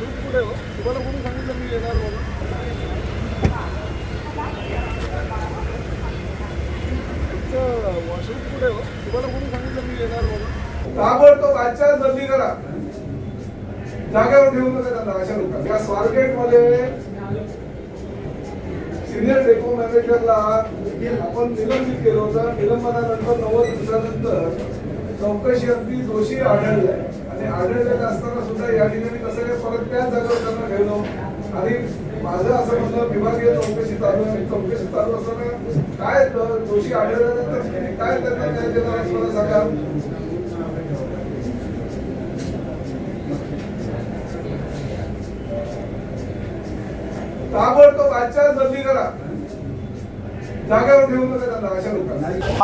Washroom कुठे हो. तुम्हाला कोणी सांगितलं मी येणार म्हणून तुमचं कुठे हो. तुम्हाला कोणी सांगितलं मी येणार म्हणून ताबडतोब आजच्या बदली करा. जागेवर ठेवू नका त्यांना अशा लोकांना. या स्वारगेटमध्ये सिनियर डेपो मॅनेजरला आपण निलंबित केलं होतं. निलंबनानंतर नव्वद दिवसानंतर चौकशी अगदी दोषी आढळले आणि आढळलेलं असताना सुद्धा या ठिकाणी कसं परत त्याच जागेवर त्यांना ठेवलं आणि माझं असं म्हणलं विभागीय चौकशी चालू आहे. चौकशी चालू असताना काय द- दोषी आढळल्यानंतर काय त्यांना न्याय देणार आहे? मला सांगा. ताबडतोब आजच्या बदली करा.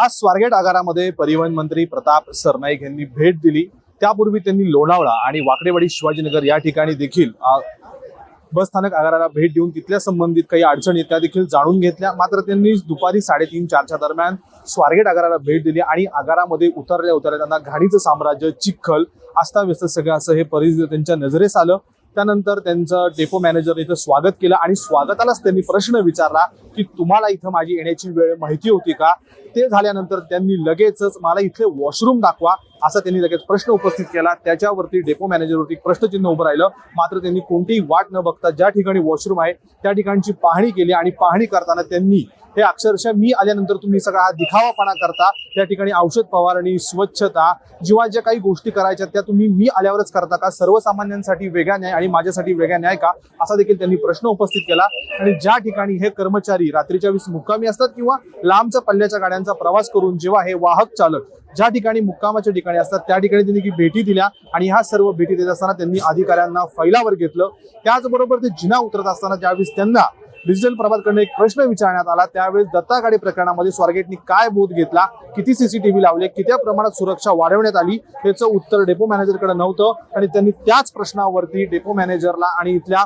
आज स्वारगेट आगारामध्ये परिवहन मंत्री प्रताप सरनाईक यांनी भेट दिली. त्यापूर्वी त्यांनी लोणावळा आणि वाकडेवाडी शिवाजीनगर या ठिकाणी देखील बसस्थानक बस स्थानक आगाराला भेट देऊन तिथल्या संबंधित काही अडचणी त्या देखील जाणून घेतल्या. मात्र त्यांनी दुपारी साडेतीन चारच्या दरम्यान स्वारगेट आगाराला भेट दिली आणि आगारामध्ये उतरल्या उतरल्या त्यांना घाणीचं साम्राज्य चिखल अस्ताव्यस्त सगळं असं हे परिस्थिती त्यांच्या नजरेस आलं. त्यानंतर त्यांचं डेपो मॅनेजर इथं स्वागत केलं आणि स्वागतालाच त्यांनी प्रश्न विचारला की तुम्हाला इथं माझी येण्याची वेळ माहिती होती का? ते झाल्यानंतर त्यांनी लगेचच मला इथले वॉशरूम दाखवा. असा त्यांनी लगेच प्रश्न उपस्थित केला. त्याच्यावरती डेपो मॅनेजरवरती प्रश्नचिन्ह उभं राहिलं. मात्र त्यांनी कोणतीही वाट न बघता ज्या ठिकाणी वॉशरूम आहे त्या ठिकाणची पाहणी केली आणि पाहणी करताना त्यांनी हे अक्षरशः मी आल्यानंतर तुम्ही सगळा हा दिखावापणा करता त्या ठिकाणी औषध फवारणी स्वच्छता जेव्हा ज्या काही गोष्टी करायच्या त्या तुम्ही मी आल्यावरच करता का? सर्वसामान्यांसाठी वेगळा न्याय आणि माझ्यासाठी वेगळा न्याय का? असा देखील त्यांनी प्रश्न उपस्थित केला. आणि ज्या ठिकाणी हे कर्मचारी रात्रीच्या वीस मुक्कामी असतात किंवा लांबच्या पल्ल्याच्या गाड्यांचा प्रवास करून जेव्हा हे वाहक चालक ज्या ठिकाणी मुक्कामाच्या ठिकाणी असतात त्या ठिकाणी त्यांनी की भेटी दिल्या आणि ह्या सर्व भेटी देत असताना त्यांनी अधिकाऱ्यांना फैलावर घेतलं. त्याचबरोबर ते जिना उतरत असताना ज्यावेळेस त्यांना डिजिटल प्रभातकडनं एक प्रश्न विचारण्यात आला त्यावेळेस दत्तागाडी प्रकरणामध्ये स्वारगेटनी काय बोध घेतला किती सीसीटीव्ही लावले किती प्रमाणात सुरक्षा वाढवण्यात आली याचं उत्तर डेपो मॅनेजरकडे नव्हतं. आणि त्यांनी त्याच प्रश्नावरती डेपो मॅनेजरला आणि इथल्या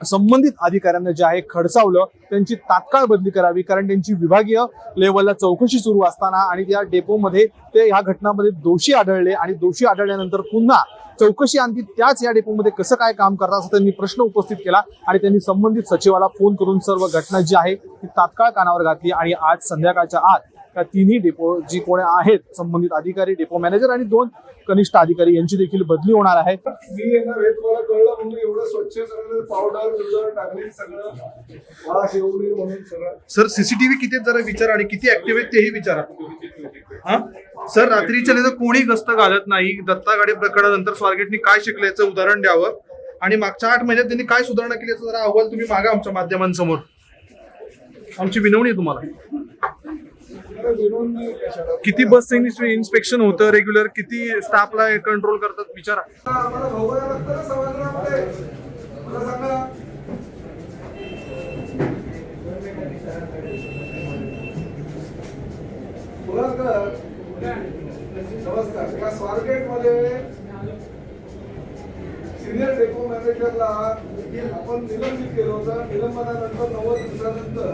संबंधित अधिकाऱ्यांना जे आहे खडसावलं त्यांची तात्काळ बदली करावी कारण त्यांची विभागीय लेवलला चौकशी सुरू असताना आणि त्या डेपोमध्ये ते ह्या घटनामध्ये दोषी आढळले आणि दोषी आढळल्यानंतर पुन्हा चौकशी आणखी त्याच या डेपोमध्ये कसं काय काम करतात असं त्यांनी प्रश्न उपस्थित केला आणि त्यांनी संबंधित सचिवाला फोन करून सर्व घटना जी आहे ती तात्काळ कानावर घातली आणि आज संध्याकाळच्या आत त्या तिन्ही डेपो जी कोणी आहेत संबंधित अधिकारी डेपो मॅनेजर आणि दोन कनिष्ठ अधिकारी यांची देखील बदली होणार आहे. मी येणार हे तुम्हाला कळलं म्हणून एवढं स्वच्छ सगळं पावडर बिवडर टाकली सगळं वास येऊ नये म्हणून सगळं. सर सीसीटीव्ही किती जरा विचारा आणि किती ऍक्टिव्ह आहेत तेही विचारा. हा? सर रात्रीच्या तर कोणी गस्त घालत नाही दत्ता गाडी प्रकरणानंतर स्वारगेटनी काय शिकलं याचं उदाहरण द्यावं आणि मागच्या आठ महिन्यात त्यांनी काय सुधारणा केली याचा जरा अहवाल तुम्ही मागा आमच्या माध्यमांसमोर. आमची विनवणी आहे तुम्हाला. किती बस इन्स्पेक्शन होतं रेग्युलर किती स्टाफला कंट्रोल करतात? विचारा. नमस्कार या स्वारगेट सिनियर डेपो मॅनेजरला आपण निलंबित केलं होतं. निलंबनानंतर नव्वद दिवसानंतर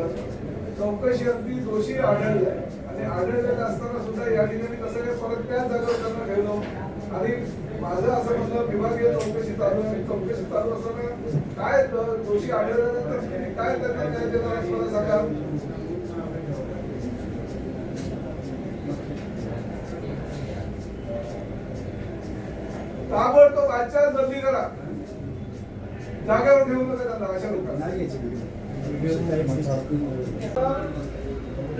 चौकशी अगदी दोषी आढळले आणि आढळलेलं असताना सुद्धा या ठिकाणी कसं काय परत त्याच जागेवर त्यांना ठेवलं आणि माझं असं म्हणलं विभागीय चौकशी चालू आहे. चौकशी चालू असताना काय दोषी आढळल्यानंतर काय त्यांना न्याय देणार आहे? मला सांगा. ताबडतोब आजच्या बदली करा जागेवर ठेवू नका त्यांना अशा लोकांना.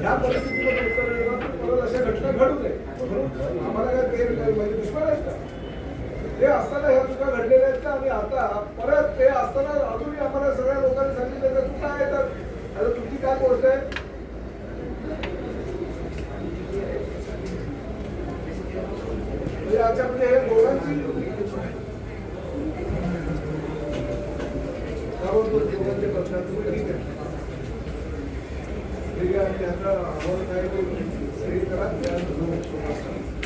या परिस्थितीमध्ये उत्तर परत अशा घटना घडू नये. आम्हाला काय ते म्हणजे दुश्मन आहेत का? ते असताना ह्या चुका घडलेल्या आहेत का? आणि आता परत ते असताना अजूनही आम्हाला सगळ्या लोकांनी सांगितलं त्या चुका आहेत. तर आता तुमची काय गोष्ट आहे? म्हणजे याच्यामध्ये हे दोघांची त्याबरोबर दोघांचे प्रश्न ठीक आहे ठीक आहे आणि त्याचा अहवाल काय तो सही करा त्या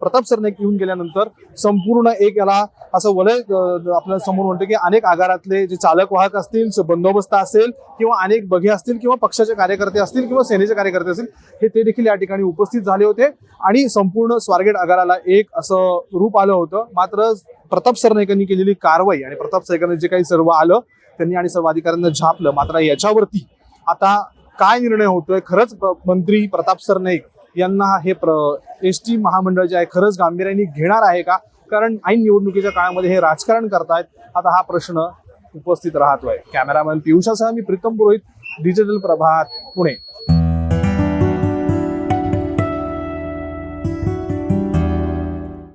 प्रताप सरनाईक येऊन गेल्यानंतर संपूर्ण एक याला असं वलय आपल्याला आपल्यासमोर म्हणतो की अनेक आगारातले जे चालक वाहक असतील बंदोबस्त असेल किंवा अनेक बघे असतील किंवा पक्षाचे कार्यकर्ते असतील किंवा सेनेचे कार्यकर्ते असतील हे ते देखील या ठिकाणी उपस्थित झाले होते. आणि संपूर्ण स्वारगेट आगाराला एक असं रूप आलं होतं. मात्र प्रताप सरनाईकांनी केलेली कारवाई आणि प्रताप सरनाईकांनी जे काही सर्व आलं त्यांनी आणि सर्व अधिकाऱ्यांना झापलं. मात्र याच्यावरती आता काय निर्णय होतोय? खरंच मंत्री प्रताप सरनाईक यांना हे प्र एस टी महामंडळ जे आहे खरंच गांभीर्याने घेणार आहे का? कारण ऐन निवडणुकीच्या काळामध्ये हे राजकारण करतायत. आता हा प्रश्न उपस्थित राहतोय. कॅमेरामॅन पियुषासह मी प्रीतम पुरोहित डिजिटल प्रभात पुणे.